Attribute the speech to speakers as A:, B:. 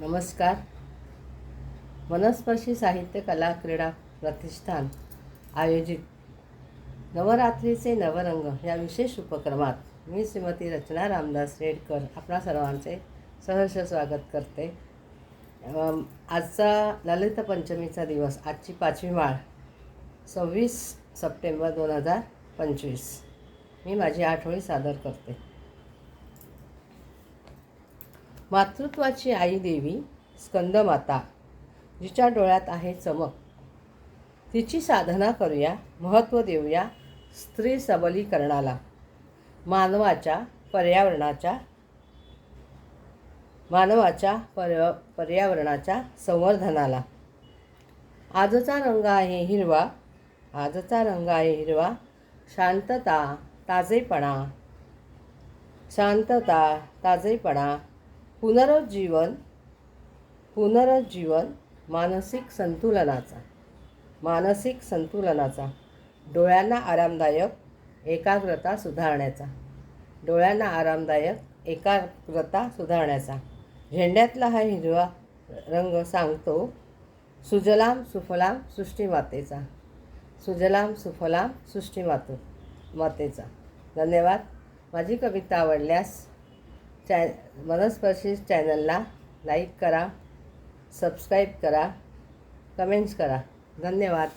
A: नमस्कार. मनस्पर्शी साहित्य कला क्रीडा प्रतिष्ठान आयोजित नवरात्रीचे नवरंग या विशेष उपक्रमात मी श्रीमती रचना रामदास रेडकर आपणा सर्वांचे सहर्ष स्वागत करते. आजचा ललित पंचमीचा दिवस आजची पाचवी माळ सव्वीस सप्टेंबर दोन हजार पंचवीस. मी माझी आठवणी सादर करते. मातृत्वाची आई देवी स्कंदमाता जिच्या डोळ्यात आहे चमक. तिची साधना करूया महत्त्व देऊया स्त्री सबलीकरणाला मानवाच्या पर्यावरणाच्या मानवाच्या पर्य पर्यावरणाच्या संवर्धनाला. आजचा रंग आहे हिरवा आजचा रंग आहे हिरवा शांतता ताजेपणा शांतता ताजेपणा पुनरुज्जीवन पुनरुज्जीवन मानसिक संतुलनाचा मानसिक संतुलनाचा डोळ्यांना आरामदायक एकाग्रता सुधारण्याचा डोळ्यांना आरामदायक एकाग्रता सुधारण्याचा. झेंड्यातला हा हिरवा रंग सांगतो सुजलाम सुफलाम सृष्टीमातेचा सुजलाम सुफलाम सृष्टीमातो मातेचा धन्यवाद. माझी कविता आवडल्यास चॅ मनस्पर्शी चॅनलला लाईक करा सबस्क्राईब करा कमेंट्स करा. धन्यवाद.